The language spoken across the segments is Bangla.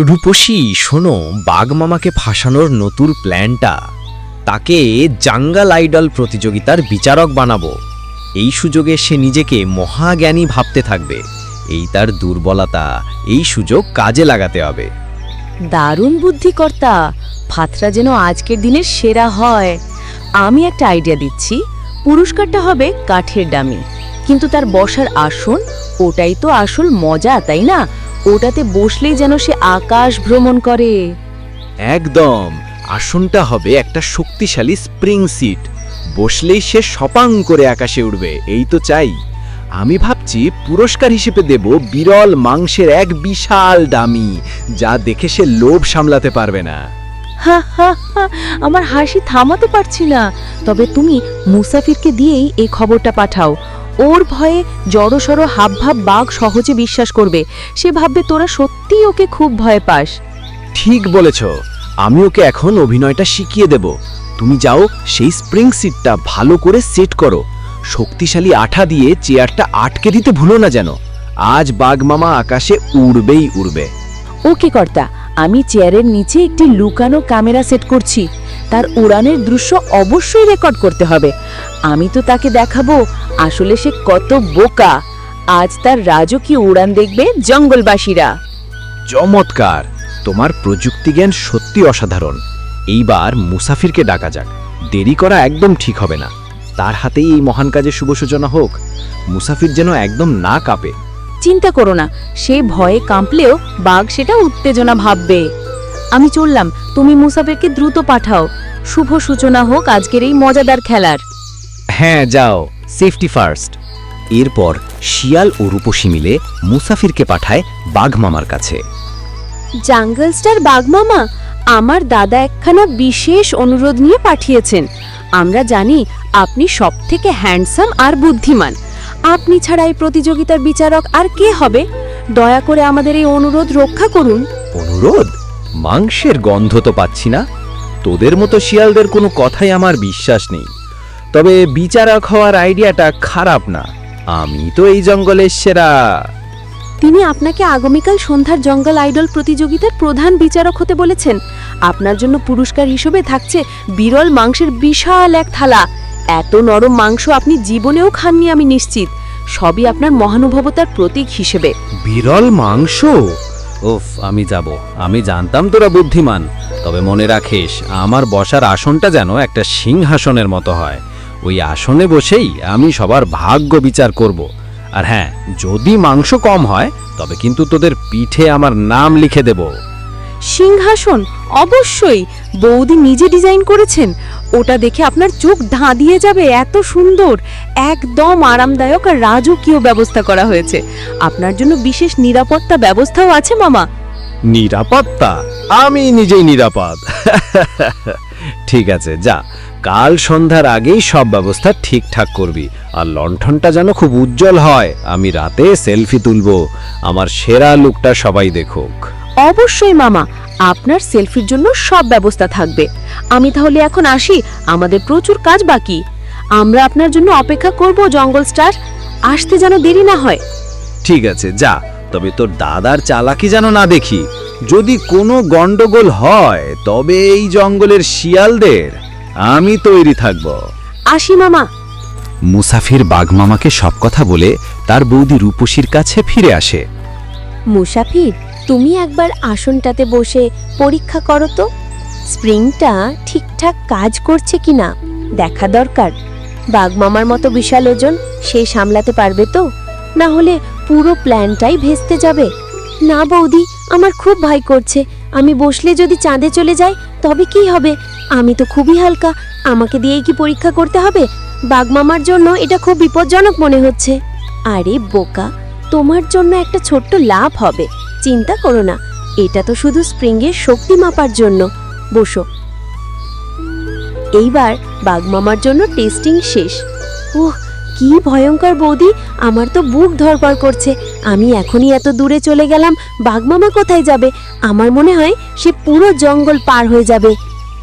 রূপসী, শোনো, বাঘমামাকে ফাঁসানোর নতুন প্ল্যানটা। তাকে জাঙ্গাল আইডল প্রতিযোগিতার বিচারক বানাবো। এই সুযোগে সে নিজেকে মহাজ্ঞানী ভাবতে থাকবে। এই তার দুর্বলতা, এই সুযোগ কাজে লাগাতে হবে। দারুণ বুদ্ধিকর্তা, ফাতরা যেন আজকের দিনের সেরা হয়। আমি একটা আইডিয়া দিচ্ছি। পুরস্কারটা হবে কাঠের ডামি। কিন্তু তার বসার আসন, ওটাই তো আসল মজা, তাই না? ওটাতে বসলেই যেন সে আকাশ ভ্রমণ করে। একদম। আসনটা হবে একটা শক্তিশালী স্প্রিং সিট। বসলেই সে সপাং করে আকাশে উঠবে এই তো চাই। আমি ভাবছি পুরস্কার হিসেবে দেব বিরল মাংসের এক বিশাল দামি যা দেখে সে লোভ সামলাতে পারবে না। হা হা হা আমার হাসি থামাতে পারছি না। তবে তুমি মুসাফিরকে দিয়েই এই খবরটা পাঠাও। ওর ভয়ে জড়সড় হাবভাব বাঘ সহজে বিশ্বাস করবে। সে ভাববে তোরা সত্যিই ওকে খুব ভয় পাস। ঠিক বলেছ। আমি ওকে এখন অভিনয়টা শিখিয়ে দেব। তুমি যাও সেই স্প্রিং সিটটা ভালো করে সেট করো। শক্তিশালী আঠা দিয়ে চেয়ারটা আটকে দিতে ভুলো না যেন। আজ বাঘ মামা আকাশে উড়বেই উড়বে। ওকে কর্তা আমি চেয়ারের নিচে একটি লুকানো ক্যামেরা সেট করছি। তার উড়ানের দৃশ্য অবশ্যই রেকর্ড করতে হবে। আমি তো তাকে দেখাবো আসলে সে কত বোকা। আজ তার রাজকীয় উড়ান দেখবে জঙ্গলবাসীরা। চমৎকার! তোমার প্রযুক্তি জ্ঞান সত্যি অসাধারণ। এইবার মুসাফিরকে ডাকা যাক। দেরি করা একদম ঠিক হবে না। তার হাতেই এই মহান কাজে শুভ সূচনা হোক। মুসাফির যেন একদম না কাঁপে। চিন্তা করো না সে ভয়ে কাঁপলেও বাঘ সেটা উত্তেজনা ভাববে। আমি চললাম তুমি মুসাফিরকে দ্রুত পাঠাও। শুভ সূচনা হোক আজকের এই মজাদার খেলার। হ্যাঁ যাও সেফটি ফার্স্ট এরপর শিয়াল ও রূপসী মিলে মুসাফিরকে পাঠায় বাঘমামার কাছে। জাঙ্গল স্টার বাগমামা আমার দাদা একখানা বিশেষ অনুরোধ নিয়ে পাঠিয়েছেন। আমরা জানি আপনি সব থেকে হ্যান্ডসাম আর বুদ্ধিমান। আপনি ছাড়া এই প্রতিযোগিতার বিচারক আর কে হবে? দয়া করে আমাদের এই অনুরোধ রক্ষা করুন। অনুরোধ? মাংসের গন্ধ তো পাচ্ছি না। তোদের মতো শিয়ালদের কোনো কথাই আমার বিশ্বাস নেই। তবে বিচারক হওয়ার আইডিয়াটা খারাপ না। আমি তো এই জঙ্গলের সেরা। তিনি আপনাকে আগামীকাল সন্ধ্যার জঙ্গল আইডল প্রতিযোগিতার প্রধান বিচারক হতে বলেছেন। আপনার জন্য পুরস্কার হিসেবে থাকছে বিরল মাংসের বিশাল এক থালা। এত নরম মাংস আপনি জীবনেও খাননি আমি নিশ্চিত। সবই আপনার মহানুভবতার প্রতীক হিসেবে। বিরল মাংস? উফ, আমি যাব। আমি জানতাম তোরা বুদ্ধিমান। তবে মনে রাখিস, আমার বসার আসনটা যেন একটা সিংহাসনের মতো হয়। ওই আসনে বসেই আমি সবার ভাগ্য বিচার করব। আর হ্যাঁ যদি মাংস কম হয়, তবে কিন্তু তোদের পিঠে আমার নাম লিখে দেব। সিংহাসন অবশ্যই বৌদি নিজে ডিজাইন করেছেন। ওটা দেখে আপনার চোখ ধাঁধিয়ে যাবে, এত সুন্দর। একদম আরামদায়ক আর রাজকীয় ব্যবস্থা করা হয়েছে। আপনার জন্য বিশেষ নিরাপত্তা ব্যবস্থাও আছে, মামা। নিরাপত্তা? আমি নিজেই নিরাপদ। ঠিক আছে, যা। কাল সন্ধ্যার আগেই সব ব্যবস্থা ঠিকঠাক করবি। আর লণ্ঠনটা যেন খুব উজ্জ্বল হয়। আমি রাতে সেলফি তুলব। আমার সেরা লুকটা সবাই দেখুক। অবশ্যই মামা আপনার সেলফির জন্য সব ব্যবস্থা থাকবে। আমি তাহলে এখন আসি আমাদের প্রচুর কাজ বাকি। আমরা আপনার জন্য অপেক্ষা করব জঙ্গল স্টার। আসতে যেন দেরি না হয়। ঠিক আছে যা। তবে তোর দাদার চালাকি যেন না দেখি। যদি কোনো গন্ডগোল হয় তবে এই জঙ্গলের শিয়ালদের আমি তৈরি থাকব। আসি মামা। মুসাফির বাঘমামাকে সব কথা বলে তার বৌদি রূপসীর কাছে ফিরে আসে। মুসাফির তুমি একবার আসনটাতে বসে পরীক্ষা করো তো। স্প্রিংটা ঠিকঠাক কাজ করছে কি না দেখা দরকার। বাঘমামার মতো বিশাল ওজন, সে সামলাতে পারবে তো? না হলে পুরো প্ল্যানটাই ভেস্তে যাবে। না বৌদি, আমার খুব ভয় করছে। আমি বসলে যদি চাঁদে চলে যাই, তবে কি হবে? আমি তো খুবই হালকা। আমাকে দিয়েই কি পরীক্ষা করতে হবে? বাঘমামার জন্য এটা খুব বিপজ্জনক মনে হচ্ছে। আরে বোকা, তোমার জন্য একটা ছোট্ট লাভ হবে। চিন্তা করো না, এটা তো শুধু স্প্রিংয়ের শক্তি মাপার জন্য। বসো। এইবার বাগমামার জন্য টেস্টিং শেষ। ওহ কি ভয়ঙ্কর বৌদি, আমার তো বুক ধরপড় করছে। আমি এখনই এত দূরে চলে গেলাম বাগমামা কোথায় যাবে? আমার মনে হয় সে পুরো জঙ্গল পার হয়ে যাবে।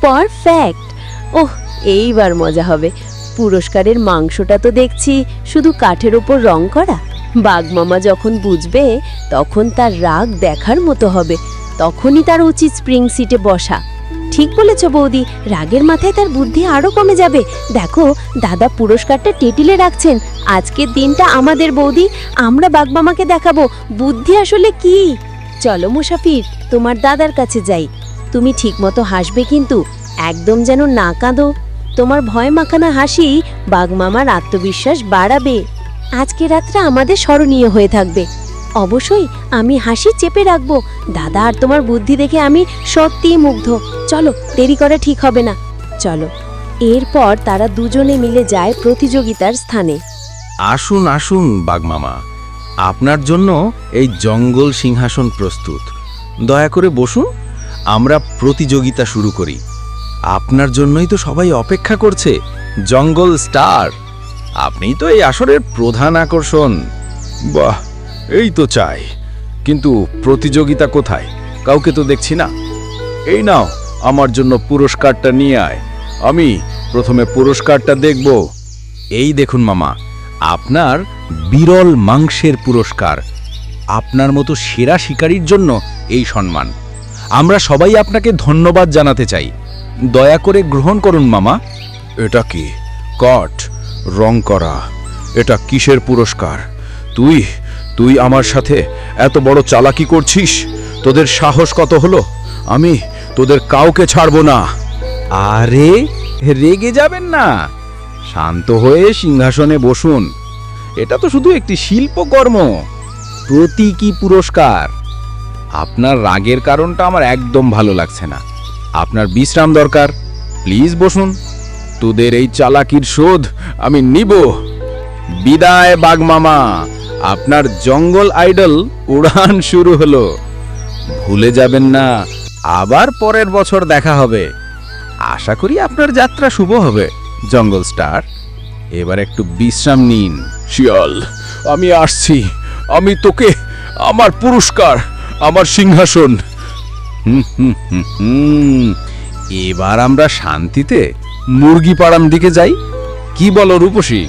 পারফেক্ট। ওহ, এইবার মজা হবে। পুরস্কারের মাংসটা তো দেখছি, শুধু কাঠের ওপর রং করা। বাঘমামা যখন বুঝবে, তখন তার রাগ দেখার মতো হবে। তখনই তার উচিত স্প্রিং সিটে বসা। ঠিক বলেছ বৌদি, রাগের মাথায় তার বুদ্ধি আরও কমে যাবে। দেখো, দাদা পুরস্কারটা টেটিলে রাখছেন। আজকের দিনটা আমাদের বৌদি, আমরা বাগমামাকে দেখাবো। বুদ্ধি আসলে কি? চলো মুসাফির, তোমার দাদার কাছে যাই। তুমি ঠিকমতো হাসবে কিন্তু, একদম যেন না কাঁদো। তোমার ভয় মাখানা হাসি বাগমামার আত্মবিশ্বাস বাড়াবে। আজকে রাতটা আমাদের স্মরণীয় হয়ে থাকবে। অবশ্যই আমি হাসি চেপে রাখব। দাদা আর তোমার বুদ্ধি দেখে আমি সত্যিই মুগ্ধ। চলো, দেরি করা ঠিক হবে না। চলো। এরপর তারা দুজনে মিলে যায় প্রতিযোগিতার স্থানে। আসুন আসুন, বাগমামা। আপনার জন্য এই জঙ্গল সিংহাসন প্রস্তুত। দয়া করে বসুন, আমরা প্রতিযোগিতা শুরু করি। আপনার জন্যই তো সবাই অপেক্ষা করছে। জঙ্গল স্টার। আপনিই তো এই আসরের প্রধান আকর্ষণ। বাহ, এই তো চাই। কিন্তু প্রতিযোগিতা কোথায়? কাউকে তো দেখছি না। এই নাও, আমার জন্য পুরস্কারটা নিয়ে আয়। আমি প্রথমে পুরস্কারটা দেখব। এই দেখুন মামা, আপনার বিরল মাংসের পুরস্কার। আপনার মতো সেরা শিকারীর জন্য এই সম্মান। আমরা সবাই আপনাকে ধন্যবাদ জানাতে চাই। দয়া করে গ্রহণ করুন মামা। এটা কি? কট। রং করা। এটা কিসের পুরস্কার? তুই তুই আমার সাথে এত বড় চালাকি করছিস? তোদের সাহস কত হলো? আমি তোদের কাউকে ছাড়বো না। আরে, রেগে যাবেন না। শান্ত হয়ে সিংহাসনে বসুন। এটা তো শুধু একটি শিল্পকর্ম। প্রতীকী পুরস্কার। আপনার রাগের কারণটা আমার একদম ভালো লাগছে না। আপনার বিশ্রাম দরকার। প্লিজ বসুন। তোদের এই চালাকির শোধ আমি নিব। বিদায় বাগমামা। আপনার জঙ্গল আইডল উড়ান শুরু হলো। ভুলে যাবেন না আবার পরের বছর দেখা হবে। আশা করি আপনার যাত্রা শুভ হবে জঙ্গল স্টার। এবার একটু বিশ্রাম নিন। শিয়াল আমি আসছি। আমি তোকে আমার পুরস্কার আমার সিংহাসন। হুম, হুম, হুম, হুম। এবার আমরা শান্তিতে মুরগি পাড়ার দিকে যাই। কি বলো রূপসী?